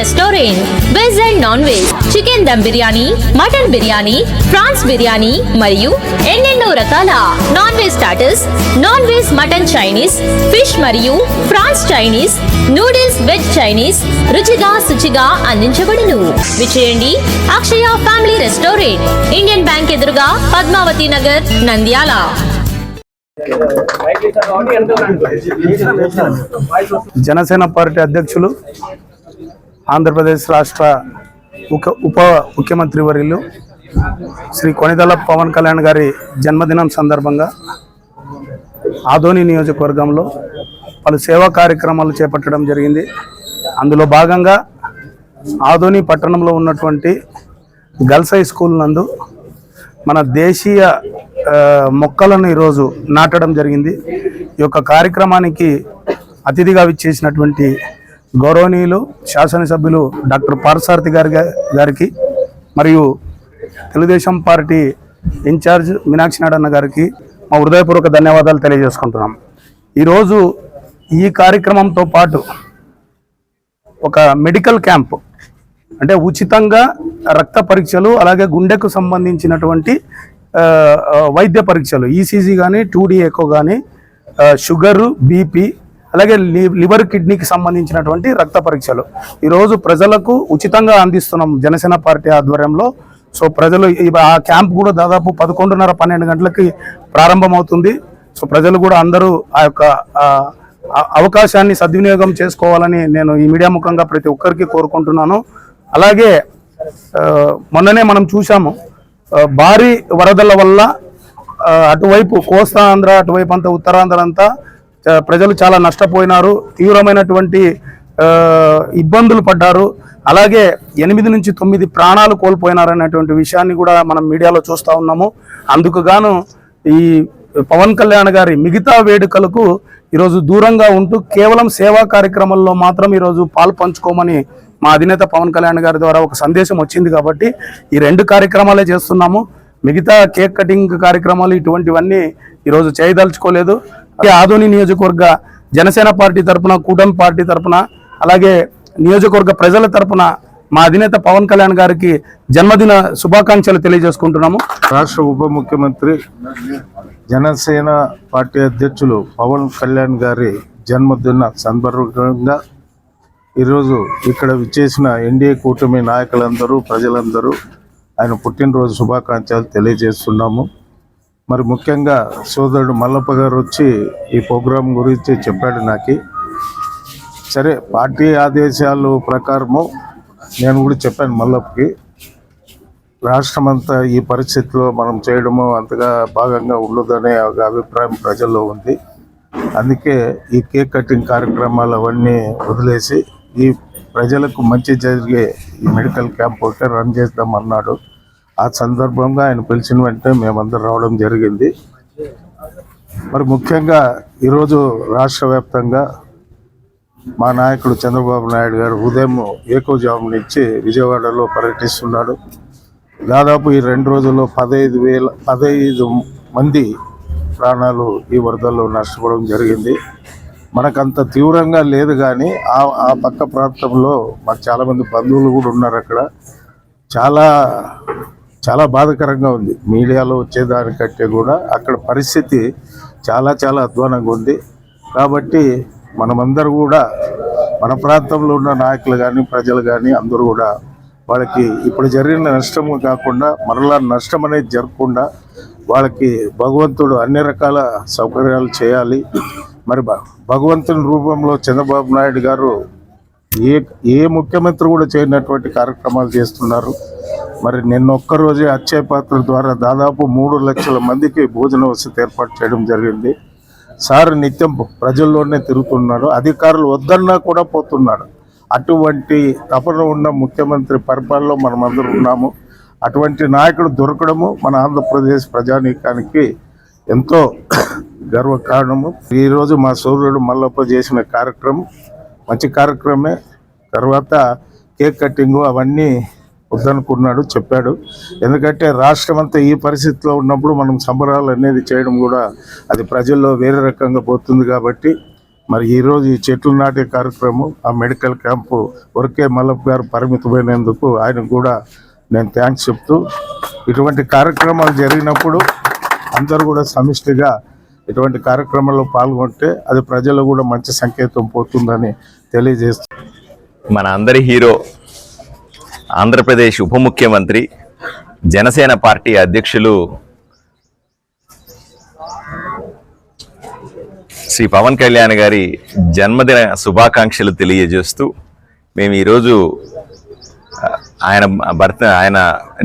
Restaurant. Veg and non veg. Chicken dum biryani mutton biryani prawns biryani మరియు ఎన్నెన్నో రకాల non veg starters non veg mutton Chinese fish మరియు prawns Chinese noodles veg Chinese రుచిగా శుచిగా అందించబడును. విచేయండి Akshaya family restaurant. Indian bank ఎదురుగా Padmavathi Nagar Nandyal. Janasena party అధ్యక్షులు ఆంధ్రప్రదేశ్ రాష్ట్ర ఉప ఉప ముఖ్యమంత్రి వర్యులు శ్రీ కొనిదల పవన్ కళ్యాణ్ గారి జన్మదినం సందర్భంగా ఆదోని నియోజకవర్గంలో పలు సేవా కార్యక్రమాలు చేపట్టడం జరిగింది. అందులో భాగంగా ఆదోని పట్టణంలో ఉన్నటువంటి గర్ల్స్ హై స్కూల్ నందు మన దేశీయ మొక్కలను ఈరోజు నాటడం జరిగింది. ఈ యొక్క కార్యక్రమానికి అతిథిగా విచ్చేసినటువంటి గౌరవనీయులు శాసనసభ్యులు డాక్టర్ పార్సారథి గారి గారికి మరియు Telugu Desam party in charge Meenakshi నాడన్న గారికి మా హృదయపూర్వక ధన్యవాదాలు తెలియజేసుకుంటున్నాం. ఈరోజు ఈ కార్యక్రమంతో పాటు ఒక మెడికల్ క్యాంప్ అంటే ఉచితంగా రక్త పరీక్షలు అలాగే గుండెకు సంబంధించినటువంటి వైద్య పరీక్షలు ఈసీజీ కానీ టూడీ ఎకో కానీ షుగరు బీపీ అలాగే లి- లివర్ కిడ్నీకి సంబంధించినటువంటి రక్త పరీక్షలు. ఈరోజు ప్రజలకు ఉచితంగా అందిస్తున్నాం జనసేన పార్టీ ఆధ్వర్యంలో. సో ప్రజలు ఆ క్యాంప్ కూడా దాదాపు పదకొండున్నర పన్నెండు గంటలకి ప్రారంభమవుతుంది. సో ప్రజలు కూడా అందరూ ఆ యొక్క అవకాశాన్ని సద్వినియోగం చేసుకోవాలని నేను ఈ మీడియా ముఖంగా ప్రతి ఒక్కరికి కోరుకుంటున్నాను. అలాగే మొన్ననే మనం చూసాము భారీ వరదల వల్ల అటువైపు కోస్తా ఆంధ్ర అటువైపు అంతా ఉత్తరాంధ్ర అంతా ప్రజలు చాలా నష్టపోయినారు తీవ్రమైనటువంటి ఇబ్బందులు పడ్డారు. అలాగే ఎనిమిది నుంచి తొమ్మిది ప్రాణాలు కోల్పోయినారనేటువంటి విషయాన్ని కూడా మనం మీడియాలో చూస్తూ ఉన్నాము. అందుకు గాను ఈ పవన్ కళ్యాణ్ గారి మిగతా వేడుకలకు ఈరోజు దూరంగా ఉంటూ కేవలం సేవా కార్యక్రమాల్లో మాత్రం ఈరోజు పాలు పంచుకోమని మా అధినేత పవన్ కళ్యాణ్ గారి ద్వారా ఒక సందేశం వచ్చింది కాబట్టి ఈ రెండు కార్యక్రమాలే చేస్తున్నాము. మిగతా కేక్ కటింగ్ కార్యక్రమాలు ఇటువంటివన్నీ ఈరోజు చేయదలుచుకోలేదు. ఆదోని నియోజకవర్గ జనసేన పార్టీ తరపున కూటమి పార్టీ తరపున అలాగే నియోజకవర్గ ప్రజల తరఫున మా అధినేత పవన్ కళ్యాణ్ గారికి జన్మదిన శుభాకాంక్షలు తెలియజేసుకుంటున్నాము. రాష్ట్ర ఉప ముఖ్యమంత్రి జనసేన పార్టీ అధ్యక్షులు పవన్ కళ్యాణ్ గారి జన్మదిన సందర్భంగా ఈరోజు ఇక్కడ విచ్చేసిన ఎన్డీఏ కూటమి నాయకులందరూ ప్రజలందరూ ఆయన పుట్టినరోజు శుభాకాంక్షలు తెలియజేస్తున్నాము. మరి ముఖ్యంగా సోదరుడు మల్లప్ప గారు వచ్చి ఈ ప్రోగ్రాం గురించి చెప్పాడు నాకు. సరే పార్టీ ఆదేశాలు ప్రకారము నేను కూడా చెప్పాను మల్లప్పకి. రాష్ట్రమంతా ఈ పరిస్థితిలో మనం చేయడము అంతగా భాగంగా ఉండదనే ఒక అభిప్రాయం ప్రజల్లో ఉంది. అందుకే ఈ కేక్ కటింగ్ కార్యక్రమాలు అవన్నీ వదిలేసి ఈ ప్రజలకు మంచి జరిగే ఈ మెడికల్ క్యాంప్ ఒకటే రన్ చేద్దాం అన్నాడు ఆ సందర్భంగా ఆయన పిలిచిన వెంటనే మేమందరం రావడం జరిగింది. మరి ముఖ్యంగా ఈరోజు రాష్ట్ర వ్యాప్తంగా మా నాయకుడు చంద్రబాబు నాయుడు గారు ఉదయం ఏకోజాము నుంచి విజయవాడలో పర్యటిస్తున్నాడు. దాదాపు ఈ రెండు రోజుల్లో పదహైదు వేల పదహైదు మంది ప్రాణాలు ఈ వరదల్లో నష్టపోవడం జరిగింది. మనకంత తీవ్రంగా లేదు కానీ ఆ ఆ పక్క ప్రాంతంలో మాకు చాలామంది బంధువులు కూడా ఉన్నారు అక్కడ. చాలా చాలా బాధాకరంగా ఉంది. మీడియాలో వచ్చేదానికంటే కూడా అక్కడ పరిస్థితి చాలా చాలా అధ్వానంగా ఉంది. కాబట్టి మనమందరూ కూడా మన ప్రాంతంలో ఉన్న నాయకులు కానీ ప్రజలు కానీ అందరూ కూడా వాళ్ళకి ఇప్పుడు జరిగిన నష్టం కాకుండా మరలా నష్టం అనేది జరగకుండా వాళ్ళకి భగవంతుడు అన్ని రకాల సౌకర్యాలు చేయాలి. మరి భగవంతుని రూపంలో చంద్రబాబు నాయుడు గారు ఏ ఏ ముఖ్యమంత్రి కూడా చేయనటువంటి కార్యక్రమాలు చేస్తున్నారు. మరి నిన్న ఒక్కరోజే అక్షయ పాత్ర ద్వారా దాదాపు మూడు లక్షల మందికి భోజన వసతి ఏర్పాటు చేయడం జరిగింది. సార్ నిత్యం ప్రజల్లోనే తిరుగుతున్నాడు అధికారులు వద్దన్నా కూడా పోతున్నాడు అటువంటి తపన ఉన్న ముఖ్యమంత్రి పరిపాలనలో మనమందరం ఉన్నాము. అటువంటి నాయకుడు దొరకడము మన ఆంధ్రప్రదేశ్ ప్రజానీకానికి ఎంతో గర్వకారణము. ఈరోజు మా సూర్యుడు మల్లప్ప చేసిన కార్యక్రమం మంచి కార్యక్రమే. తర్వాత కేక్ కటింగ్ అవన్నీ వద్దనుకున్నాడు చెప్పాడు. ఎందుకంటే రాష్ట్రం అంతా ఈ పరిస్థితిలో ఉన్నప్పుడు మనం సంబరాలు అనేది చేయడం కూడా అది ప్రజల్లో వేరే రకంగా పోతుంది కాబట్టి మరి ఈరోజు ఈ చెట్లు నాటే కార్యక్రమం ఆ మెడికల్ క్యాంపు వరకే మల్లప్ప గారు పరిమితమైనందుకు ఆయనకు కూడా నేను థ్యాంక్స్ చెప్తూ ఇటువంటి కార్యక్రమాలు జరిగినప్పుడు అందరూ కూడా సమిష్టిగా ఇటువంటి కార్యక్రమాల్లో పాల్గొంటే అది ప్రజలు కూడా మంచి సంకేతం పోతుందని తెలియజేస్తు మన అందరి హీరో ఆంధ్రప్రదేశ్ ఉప ముఖ్యమంత్రి జనసేన పార్టీ అధ్యక్షులు శ్రీ పవన్ కళ్యాణ్ గారి జన్మదిన శుభాకాంక్షలు తెలియజేస్తూ మేము ఈరోజు ఆయన భర్త ఆయన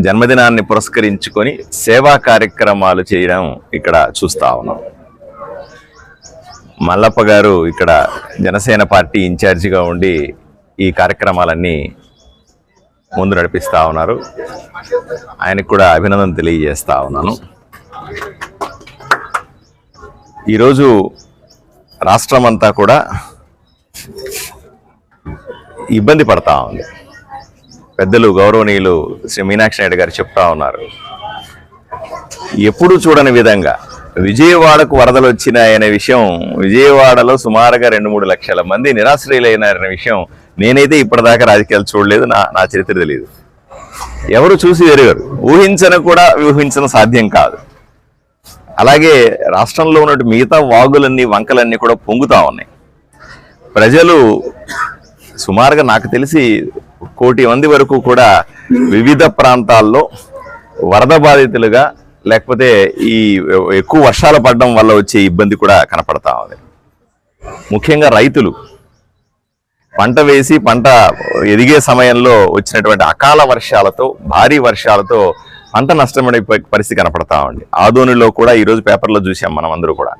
జన్మదినాన్ని పురస్కరించుకొని సేవా కార్యక్రమాలు చేయడం ఇక్కడ చూస్తా ఉన్నాం. మల్లప్ప గారు ఇక్కడ జనసేన పార్టీ ఇన్ఛార్జిగా ఉండి ఈ కార్యక్రమాలన్నీ ముందు నడిపిస్తా ఉన్నారు. ఆయనకు కూడా అభినందన తెలియజేస్తూ ఉన్నాను. ఈరోజు రాష్ట్రం అంతా కూడా ఇబ్బంది పడతా ఉంది. పెద్దలు గౌరవనీయులు శ్రీ మీనాక్షి నాయుడు గారు చెప్తా ఉన్నారు. ఎప్పుడూ చూడని విధంగా విజయవాడకు వరదలు వచ్చినాయనే విషయం విజయవాడలో సుమారుగా రెండు మూడు లక్షల మంది నిరాశ్రయులైనారనే విషయం నేనైతే ఇప్పటిదాకా రాజకీయాలు చూడలేదు నా నా చరిత్ర తెలియదు. ఎవరు చూసి ఎరగరు. ఊహించను కూడా ఊహించడం సాధ్యం కాదు. అలాగే రాష్ట్రంలో ఉన్నట్టు మిగతా వాగులన్నీ వంకలన్నీ కూడా పొంగుతా ఉన్నాయి. ప్రజలు సుమారుగా నాకు తెలిసి కోటి మంది వరకు కూడా వివిధ ప్రాంతాల్లో వరద బాధితులుగా లేకపోతే ఈ ఎక్కువ వర్షాలు పడడం వల్ల వచ్చే ఇబ్బంది కూడా కనపడతా ఉంది. ముఖ్యంగా రైతులు పంట వేసి పంట ఎదిగే సమయంలో వచ్చినటువంటి అకాల వర్షాలతో భారీ వర్షాలతో పంట నష్టమైన పరిస్థితి కనపడతా ఉంది. ఆదోనిలో కూడా ఈరోజు పేపర్లో చూసాం మనం అందరూ కూడా.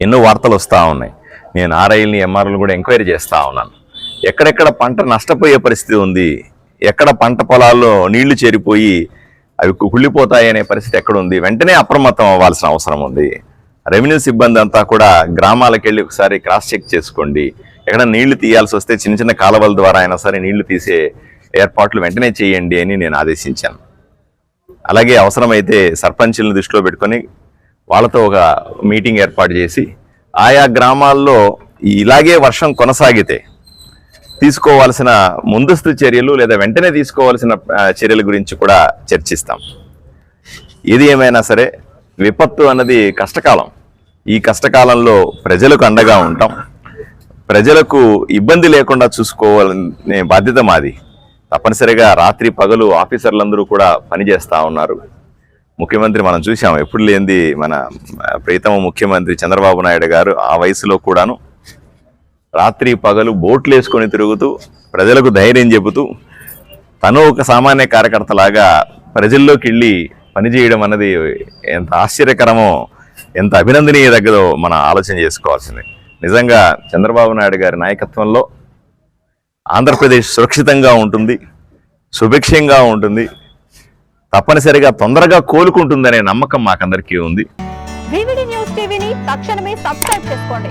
ఎన్నో వార్తలు వస్తూ ఉన్నాయి. నేను ఆర్ఐల్ని ఎంఆర్ఎల్ని కూడా ఎంక్వైరీ చేస్తూ ఉన్నాను. ఎక్కడెక్కడ పంట నష్టపోయే పరిస్థితి ఉంది ఎక్కడ పంట పొలాల్లో నీళ్ళు చేరిపోయి అవి కుళ్ళిపోతాయనే కుళ్ళిపోతాయి అనే పరిస్థితి ఎక్కడ ఉంది వెంటనే అప్రమత్తం అవ్వాల్సిన అవసరం ఉంది. రెవెన్యూ సిబ్బంది అంతా కూడా గ్రామాలకు వెళ్ళి ఒకసారి క్రాస్ చెక్ చేసుకోండి. ఎక్కడ నీళ్ళు తీయాల్సి వస్తే చిన్న చిన్న కాలువల ద్వారా అయినా సరే నీళ్ళు తీసే ఏర్పాట్లు వెంటనే చేయండి అని నేను ఆదేశించాను. అలాగే అవసరమైతే సర్పంచులను దృష్టిలో పెట్టుకొని వాళ్ళతో ఒక మీటింగ్ ఏర్పాటు చేసి ఆయా గ్రామాల్లో ఇలాగే వర్షం కొనసాగితే తీసుకోవాల్సిన ముందస్తు చర్యలు లేదా వెంటనే తీసుకోవాల్సిన చర్యల గురించి కూడా చర్చిస్తాం. ఏది ఏమైనా సరే విపత్తు అన్నది కష్టకాలం. ఈ కష్టకాలంలో ప్రజలకు అండగా ఉంటాం. ప్రజలకు ఇబ్బంది లేకుండా చూసుకోవాలనే బాధ్యత మాది. తప్పనిసరిగా రాత్రి పగలు ఆఫీసర్లందరూ కూడా పనిచేస్తూ ఉన్నారు. ముఖ్యమంత్రి మనం చూసాం ఎప్పుడు లేనిది మన ప్రీతమ ముఖ్యమంత్రి చంద్రబాబు నాయుడు గారు ఆ వయసులో కూడాను రాత్రి పగలు బోట్లు వేసుకొని తిరుగుతూ ప్రజలకు ధైర్యం చెబుతూ తను ఒక సామాన్య కార్యకర్తలాగా ప్రజల్లోకి వెళ్ళి పనిచేయడం అన్నది ఎంత ఆశ్చర్యకరమో ఎంత అభినందనీయదగ్గదో మనం ఆలోచన చేసుకోవాల్సింది. నిజంగా చంద్రబాబు నాయుడు గారి నాయకత్వంలో ఆంధ్రప్రదేశ్ సురక్షితంగా ఉంటుంది సుభిక్షంగా ఉంటుంది తప్పనిసరిగా తొందరగా కోలుకుంటుందనే నమ్మకం మాకందరికీ ఉంది. న్యూస్ టీవీని తక్షణమే సబ్స్క్రైబ్ చేసుకోండి.